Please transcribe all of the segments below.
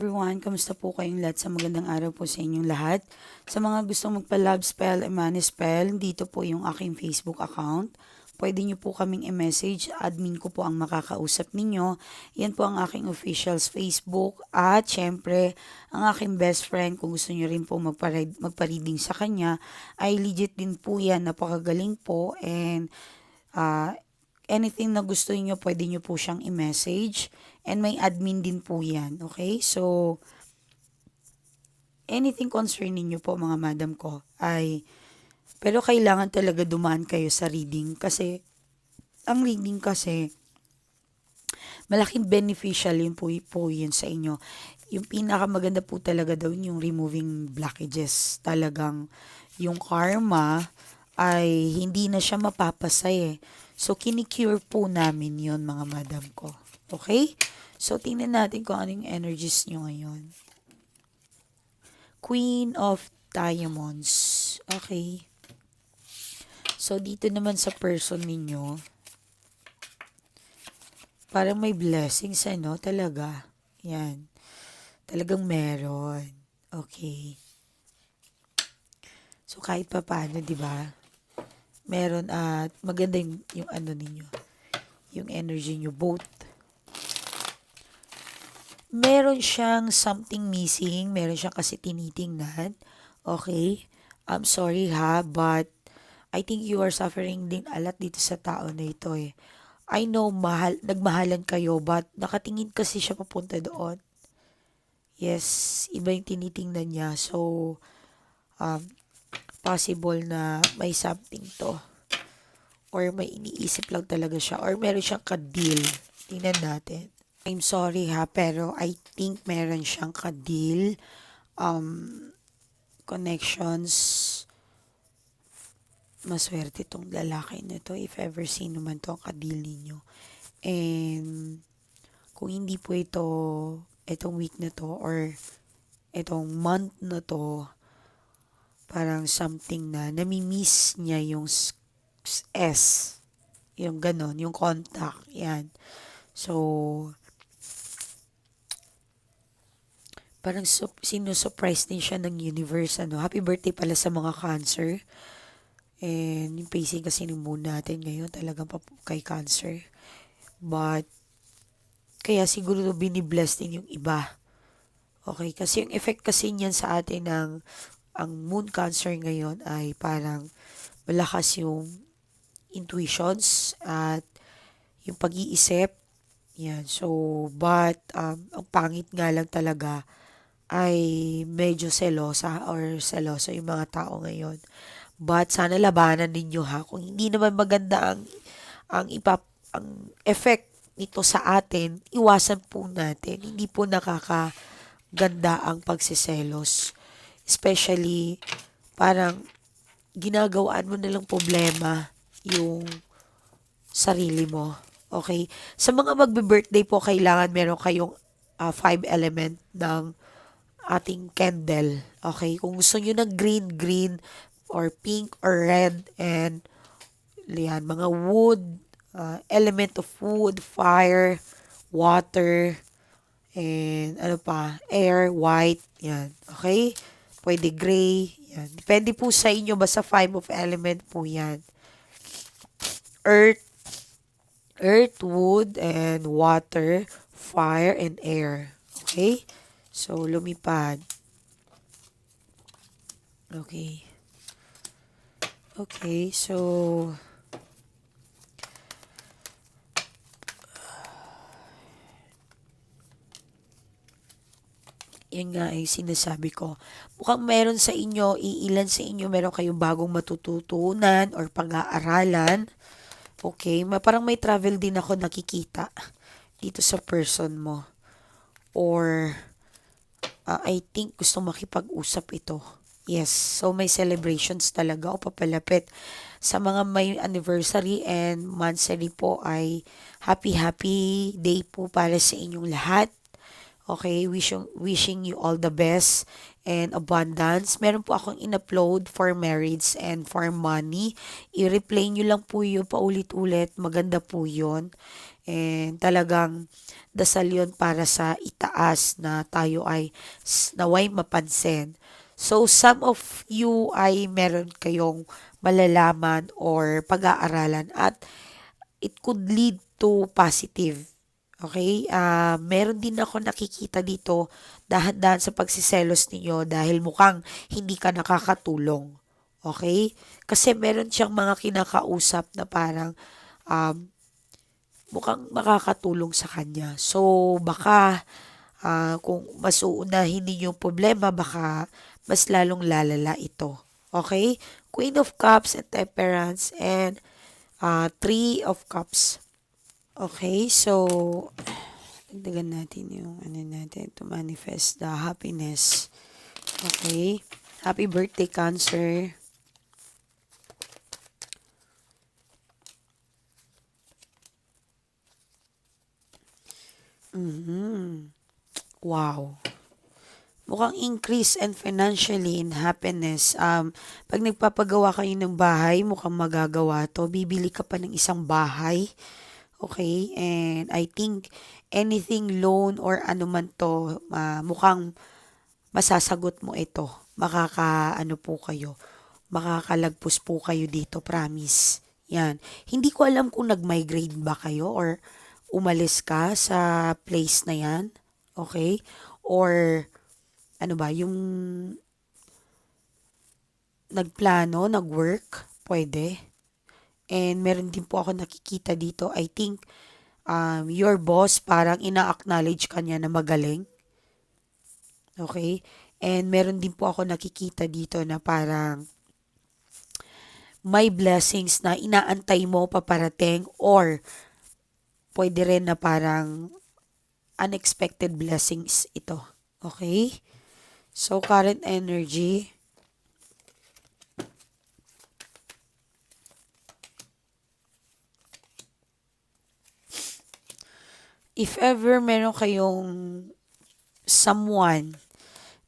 Everyone, kamusta po kayong lahat? Sa magandang araw po sa inyong lahat. Sa mga gustong magpa-love spell, money spell, dito po yung aking Facebook account. Pwede nyo po kaming i-message. Admin ko po ang makakausap ninyo. Yan po ang aking officials Facebook. At syempre, ang aking best friend, kung gusto nyo rin po magpa- magpa-reading sa kanya, ay legit din po yan. Napakagaling po. And ah, anything na gusto niyo pwede niyo po siyang i-message. And may admin din po yan. Okay? So, anything concerning niyo po mga madam ko ay pero kailangan talaga dumaan kayo sa reading kasi ang reading kasi malaking beneficial yun po, po yun sa inyo. Yung pinakamaganda po talaga daw yung removing blockages. Talagang yung karma ay hindi na siya mapapasay eh. So, kinikure po namin yon mga madam ko. Okay? So, tingnan natin kung ano yung energies nyo ngayon. Queen of Diamonds. Okay. So, dito naman sa person ninyo, parang may blessings, ano, talaga. Yan. Talagang meron. Okay. So, kahit pa paano, di ba? Meron at maganda yung, yung ano ninyo. Yung energy nyo, both. Meron siyang something missing. Meron siyang kasi tinitingnan. Okay? I'm sorry ha, but I think you are suffering din a lot dito sa tao na ito eh. I know mahal, nagmahalan kayo but nakatingin kasi siya papunta doon. Yes, iba yung tinitingnan niya. So, um, possible na may something to. Or may iniisip lang talaga siya. Or meron siyang ka-deal. Tingnan natin. I'm sorry ha, pero I think meron siyang ka-deal. Um, connections maswerte tong lalaki na to if ever sino man to ang kadil ninyo. And kung hindi po ito, itong week na to or itong month na to, parang something na nami-miss niya yung S. Yung ganon, yung contact. Yan. So, parang su- sinusurprise din siya ng universe. Ano? Happy birthday pala sa mga cancer. And yung pacing kasi ng moon natin ngayon talagang pap- kay cancer. But, kaya siguro binibless din yung iba. Okay, kasi yung effect kasi niyan sa atin ng ang moon cancer ngayon ay parang malakas yung intuitions at yung pag-iisip. Yan. So, but, um, ang pangit nga lang talaga ay medyo selosa or selosa yung mga tao ngayon. But sana labanan ninyo ha. Kung hindi naman maganda ang ang ipap ang effect nito sa atin, iwasan po natin. Hindi po nakakaganda ang pagsiselos. Especially parang ginagawaan mo na lang problema yung sarili mo. Okay? Sa mga magbe-birthday po, kailangan meron kayong ah, five element ng ating candle. Okay? Kung gusto nyo ng green, green, or pink, or red, and yan, mga wood, uh, element of wood, fire, water, and ano pa, air, white, yan. Okay? Pwede gray, yan. Depende po sa inyo, basta five of element po yan. Earth, earth, wood, and water, fire, and air. Okay? So, lumipad. Okay. Okay, so... Yan nga ay sinasabi ko. Mukhang meron sa inyo, iilan sa inyo, meron kayong bagong matututunan or pag-aaralan. Okay, parang may travel din ako nakikita dito sa person mo. Or, ah, I think gusto makipag-usap ito. Yes, so may celebrations talaga o papalapit. Sa mga may anniversary and monthsary po ay happy happy day po para sa inyong lahat. Okay, wishing, wishing you all the best and abundance. Meron po akong in-upload for marriage and for money. I-replay nyo lang po yun paulit-ulit. Maganda po yun. And talagang dasal yun para sa itaas na tayo ay naway mapansin. So, some of you ay meron kayong malalaman or pag-aaralan at it could lead to positive. Okay? Ah, meron din ako nakikita dito dahan-dahan sa pagsiselos ninyo dahil mukhang hindi ka nakakatulong. Okay? Kasi meron siyang mga kinakausap na parang um, mukhang makakatulong sa kanya. So, baka ah, kung mas uunahin ninyo yung problema, baka mas lalong lalala ito. Okay? Queen of Cups and Temperance and uh, Three of Cups. Okay, so dagdagan natin yung ano natin to manifest the happiness. Okay. Happy birthday, Cancer. Mhm. Wow. Mukhang increase and financially in happiness. Um, pag nagpapagawa kayo ng bahay, mukhang magagawa to. Bibili ka pa ng isang bahay. Okay? And I think anything loan or ano man to, ah, mukhang masasagot mo ito. Makaka, ano po kayo, makakalagpos po kayo dito, promise. Yan. Hindi ko alam kung nag-migrate ba kayo or umalis ka sa place na yan. Okay? Or, ano ba, yung nagplano, nag-work, pwede. And meron din po ako nakikita dito, I think, um, your boss parang ina-acknowledge ka niya na magaling. Okay? And meron din po ako nakikita dito na parang may blessings na inaantay mo paparating or pwede rin na parang unexpected blessings ito. Okay? So, current energy. If ever meron kayong someone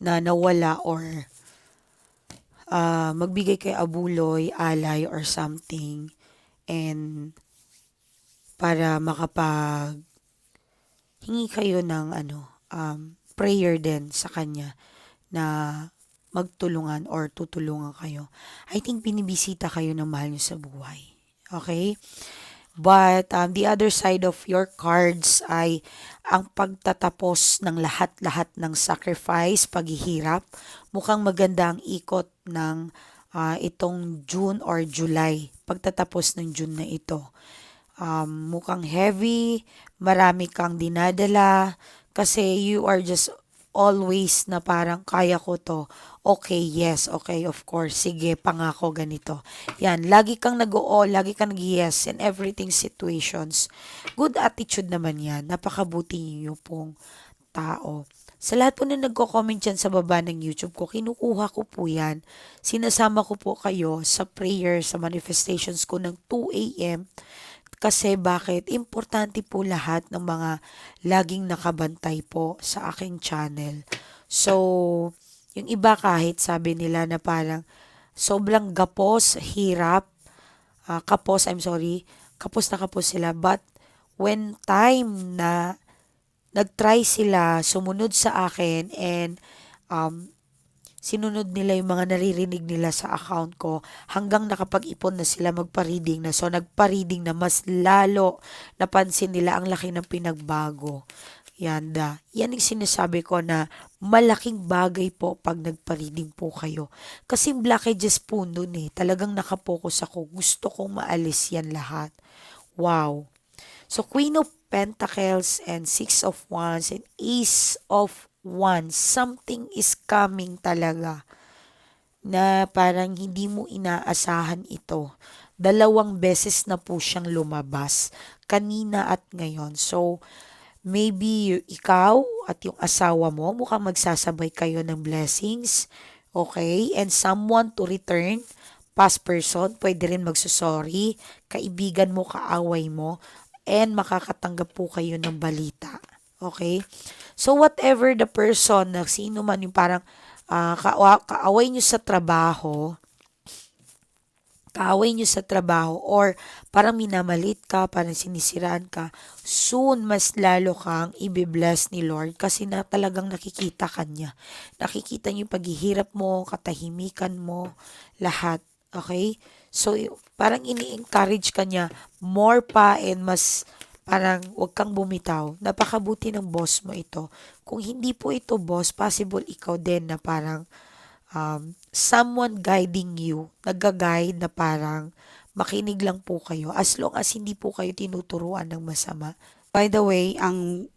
na nawala or ah, magbigay kay abuloy, alay or something and para makapag hingi kayo ng ano um, prayer din sa kanya na magtulungan or tutulungan kayo. I think binibisita kayo ng mahal nyo sa buhay. Okay? But um, the other side of your cards ay ang pagtatapos ng lahat-lahat ng sacrifice, paghihirap. Mukhang maganda ang ikot ng ah, itong June or July. Pagtatapos ng June na ito. Um, mukhang heavy, marami kang dinadala, kasi you are just always na parang kaya ko to. Okay, yes, okay, of course. Sige, pangako ganito. Yan, lagi kang nag-oo, lagi kang nag-yes in everything situations. Good attitude naman yan. Napakabuti niyo pong tao. Sa lahat po na nagko-comment dyan sa baba ng YouTube ko, kinukuha ko po yan. Sinasama ko po kayo sa prayer, sa manifestations ko ng 2 a.m. Kasi bakit? Importante po lahat ng mga laging nakabantay po sa aking channel. So, yung iba kahit sabi nila na parang sobrang gapos, hirap, ah, kapos, I'm sorry, kapos na kapos sila. But when time na nag-try sila, sumunod sa akin and um, sinunod nila yung mga naririnig nila sa account ko hanggang nakapag-ipon na sila magpa-reading na. So, nagpa-reading na mas lalo napansin nila ang laki ng pinagbago. Yan da. Yan yung sinasabi ko na malaking bagay po pag nagpa-reading po kayo. Kasi blockages po nun eh. Talagang nakapokus ako. Gusto kong maalis yan lahat. Wow. So, Queen of Pentacles and Six of Wands and Ace of Wands. Something is coming talaga na parang hindi mo inaasahan ito. Dalawang beses na po siyang lumabas. Kanina at ngayon. So, maybe ikaw at yung asawa mo, mukhang magsasabay kayo ng blessings. Okay? And someone to return past person, pwede rin magsusorry, kaibigan mo, kaaway mo, and makakatanggap po kayo ng balita. Okay? So, whatever the person, na sino man yung parang ah, kaawa- kaaway nyo sa trabaho, kaaway nyo sa trabaho or parang minamalit ka, parang sinisiraan ka, soon mas lalo kang ibibless ni Lord kasi na talagang nakikita ka niya. Nakikita niyo yung paghihirap mo, katahimikan mo, lahat. Okay? So, parang ini-encourage ka niya more pa and mas parang wag kang bumitaw. Napakabuti ng boss mo ito. Kung hindi po ito boss, possible ikaw din na parang um, someone guiding you, nagga-guide na parang makinig lang po kayo as long as hindi po kayo tinuturuan ng masama. By the way, ang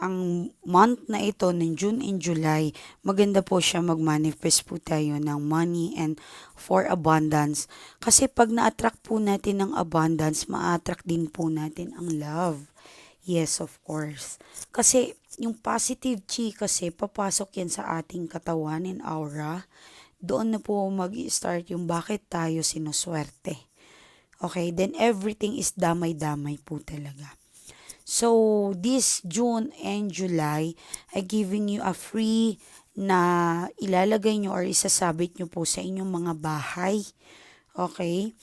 ang month na ito ng June and July, maganda po siya mag-manifest po tayo ng money and for abundance. Kasi pag na-attract po natin ng abundance, ma-attract din po natin ang love. Yes, of course. Kasi yung positive chi kasi papasok yan sa ating katawan and aura. Doon na po mag-start yung bakit tayo sinuswerte. Okay, then everything is damay-damay po talaga. So, this June and July, I giving you a free na ilalagay nyo or isasabit nyo po sa inyong mga bahay. Okay?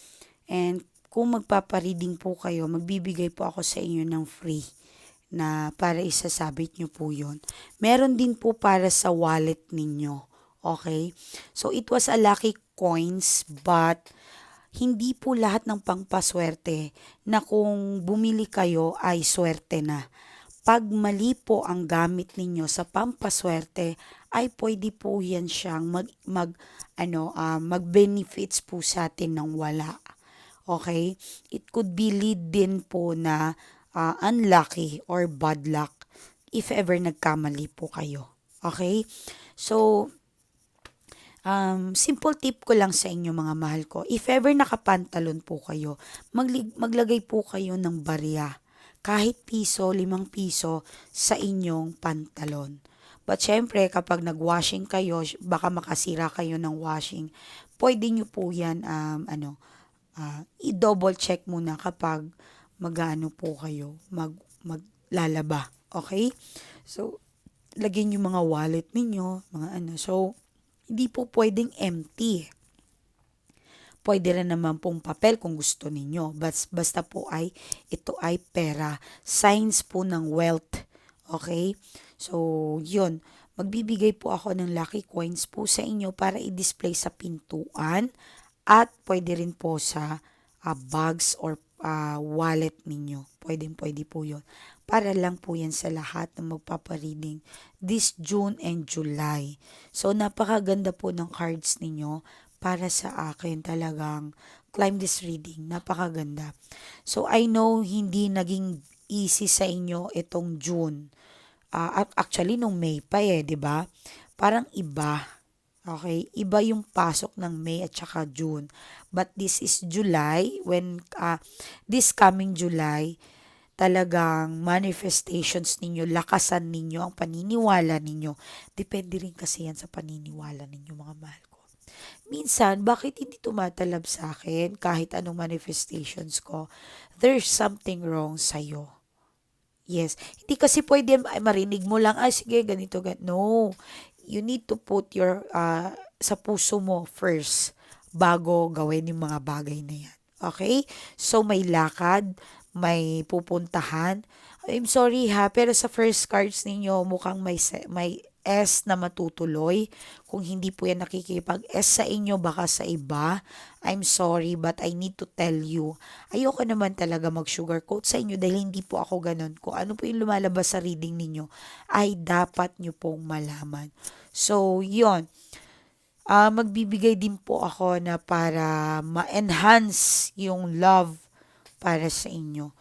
And kung magpapareading po kayo, magbibigay po ako sa inyo ng free na para isasabit nyo po yon. Meron din po para sa wallet ninyo. Okay? So, it was a lucky coins but hindi po lahat ng pangpaswerte na kung bumili kayo ay swerte na. Pag mali po ang gamit ninyo sa pampaswerte, ay pwede po yan siyang mag, mag, ano, ah, mag-benefits po sa atin ng wala. Okay? It could be lead din po na ah, unlucky or bad luck if ever nagkamali po kayo. Okay? So, Um, simple tip ko lang sa inyo mga mahal ko. If ever nakapantalon po kayo, magli- maglagay po kayo ng barya. Kahit piso, limang piso sa inyong pantalon. But syempre, kapag nag-washing kayo, baka makasira kayo ng washing, pwede nyo po yan, um, ano, ah, i-double check muna kapag mag-ano po kayo, mag, maglalaba. Okay? So, lagyan yung mga wallet ninyo, mga ano. So, hindi po pwedeng empty. Pwede rin naman pong papel kung gusto ninyo. Bas, basta po ay, ito ay pera. Signs po ng wealth. Okay? So, yun. Magbibigay po ako ng lucky coins po sa inyo para i-display sa pintuan at pwede rin po sa ah, bags or ah, wallet ninyo. Pwede, pwede po yun. Para lang po yan sa lahat ng magpapareading this June and July. So, napakaganda po ng cards ninyo para sa akin talagang climb this reading. Napakaganda. So, I know hindi naging easy sa inyo itong June. Ah, at actually, nung May pa eh, di ba? Parang iba. Okay? Iba yung pasok ng May at saka June. But this is July, when, ah, this coming July, talagang manifestations ninyo, lakasan ninyo, ang paniniwala ninyo. Depende rin kasi yan sa paniniwala ninyo, mga mahal ko. Minsan, bakit hindi tumatalab sa akin kahit anong manifestations ko? There's something wrong sa'yo. Yes. Hindi kasi pwede marinig mo lang, ay sige, ganito, ganito. No. You need to put your, ah, sa puso mo first bago gawin yung mga bagay na yan. Okay? So, may lakad, may pupuntahan. I'm sorry ha, pero sa first cards ninyo, mukhang may, may S na matutuloy. Kung hindi po yan nakikipag-S sa inyo, baka sa iba. I'm sorry, but I need to tell you. Ayoko naman talaga mag-sugarcoat sa inyo dahil hindi po ako ganun. Kung ano po yung lumalabas sa reading ninyo, ay dapat nyo pong malaman. So, yon Ah, magbibigay din po ako na para ma-enhance yung love para sa inyo.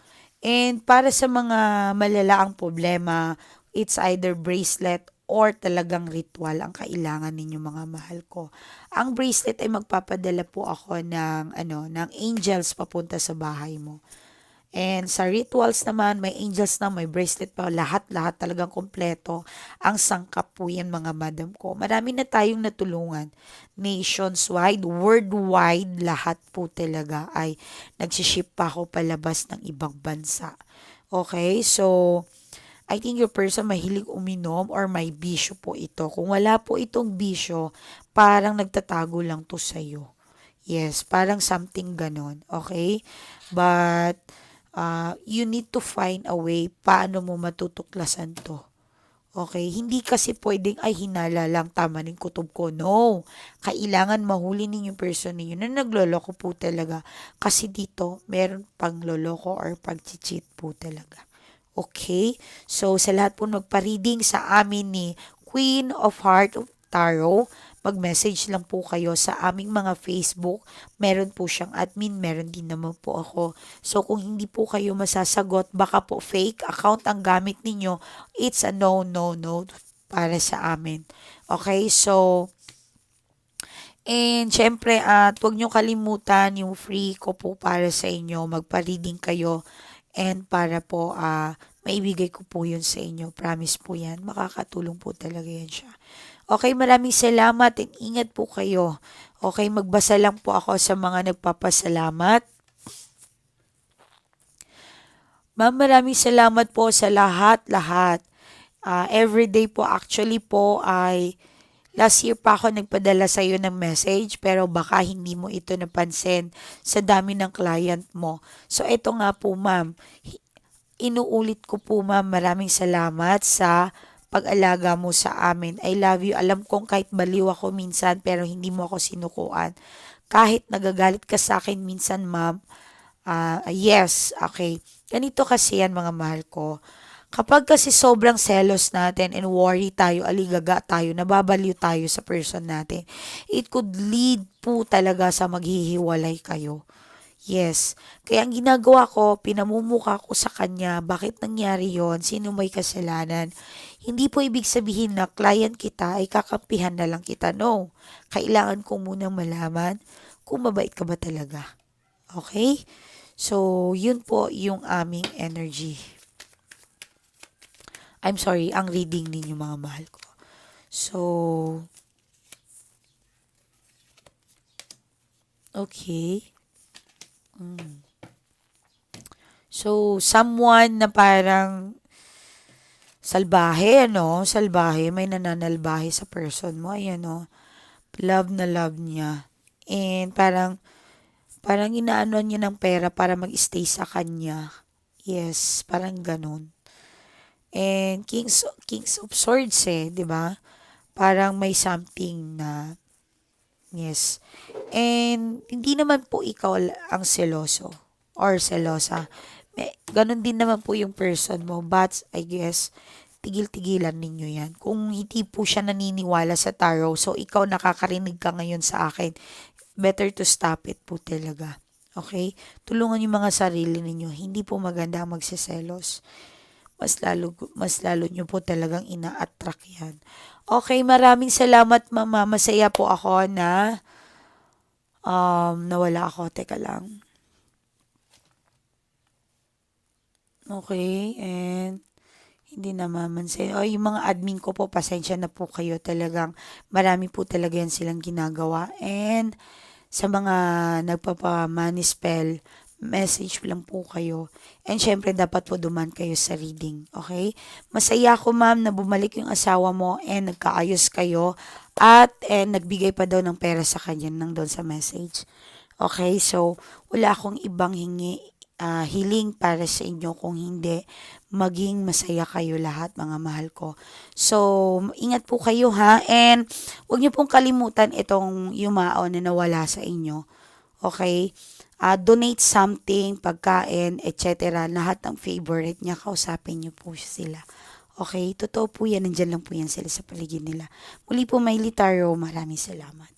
And para sa mga malalaang problema, it's either bracelet or talagang ritual ang kailangan ninyo mga mahal ko. Ang bracelet ay magpapadala po ako ng ano, ng angels papunta sa bahay mo. And sa rituals naman, may angels na, may bracelet pa, lahat-lahat talagang kompleto. Ang sangkap po yan mga madam ko. Marami na tayong natulungan. Nations-wide, worldwide, lahat po talaga ay nagsiship pa ako palabas ng ibang bansa. Okay, so I think your person mahilig uminom or may bisyo po ito. Kung wala po itong bisyo, parang nagtatago lang to sa'yo. Yes, parang something ganon. Okay? But, uh, you need to find a way paano mo matutuklasan to. Okay? Hindi kasi pwedeng, ay, hinala lang, tama ng kutob ko. No. Kailangan mahuli ninyo person ninyo na nagloloko po talaga. Kasi dito, meron pang loloko or pag-cheat po talaga. Okay? So, sa lahat po nagpa-reading sa amin ni Queen of Heart of Tarot, mag-message lang po kayo sa aming mga Facebook. Meron po siyang admin, meron din naman po ako. So, kung hindi po kayo masasagot, baka po fake account ang gamit ninyo, it's a no, no, no para sa amin. Okay? So, and syempre, at huwag nyo kalimutan yung free ko po para sa inyo. Magpa-reading kayo and para po ah maibigay ko po yun sa inyo. Promise po yan. Makakatulong po talaga yan siya. Okay, maraming salamat and ingat po kayo. Okay, magbasa lang po ako sa mga nagpapasalamat. Ma'am, maraming salamat po sa lahat-lahat. Ah, everyday po, actually po ay last year pa ako nagpadala sa iyo ng message pero baka hindi mo ito napansin sa dami ng client mo. So, ito nga po ma'am, inuulit ko po ma'am, maraming salamat sa pag-alaga mo sa amin. I love you. Alam kong kahit baliw ako minsan pero hindi mo ako sinukuan. Kahit nagagalit ka sa akin minsan ma'am, ah, yes, okay. Ganito kasi yan mga mahal ko. Kapag kasi sobrang selos natin and worry tayo, aligaga tayo, nababaliw tayo sa person natin, it could lead po talaga sa maghihiwalay kayo. Yes. Kaya ang ginagawa ko, pinamumuka ko sa kanya, bakit nangyari yon sino may kasalanan. Hindi po ibig sabihin na client kita ay kakampihan na lang kita. No. Kailangan ko munang malaman kung mabait ka ba talaga. Okay? So, yun po yung aming energy. I'm sorry, ang reading ninyo mga mahal ko. So, okay. Mm. So, someone na parang salbahe, ano? Salbahe, may nananalbahe sa person mo. Ayan, no? Love na love niya. And parang, parang inaano niya ng pera para mag-stay sa kanya. Yes, parang ganun. And Kings, Kings of Swords eh, di ba? Parang may something na, yes. And hindi naman po ikaw ang seloso or selosa. May, ganun din naman po yung person mo. But, I guess, tigil-tigilan ninyo yan. Kung hindi po siya naniniwala sa tarot, so ikaw nakakarinig ka ngayon sa akin, better to stop it po talaga. Okay? Tulungan yung mga sarili ninyo. Hindi po maganda ang magsiselos. Mas lalo, mas lalo nyo po talagang ina-attract yan. Okay, maraming salamat mama. Masaya po ako na um, nawala ako. Teka lang. Okay, and hindi naman sa oh, yung mga admin ko po, pasensya na po kayo talagang marami po talaga yan silang ginagawa. And sa mga nagpapamani spell, message lang po kayo. And syempre, dapat po duman kayo sa reading. Okay? Masaya ako, ma'am, na bumalik yung asawa mo and nagkaayos kayo at and nagbigay pa daw ng pera sa kanya nang doon sa message. Okay? So, wala akong ibang hingi, ah, hiling para sa inyo kung hindi maging masaya kayo lahat mga mahal ko. So, ingat po kayo ha and huwag niyo pong kalimutan itong yumao na nawala sa inyo. Okay? Ah, donate something, pagkain, etc. Lahat ng favorite niya, kausapin niyo po sila. Okay? Totoo po yan, nandyan lang po yan sila sa paligid nila. Muli po, Maylitaro, maraming salamat.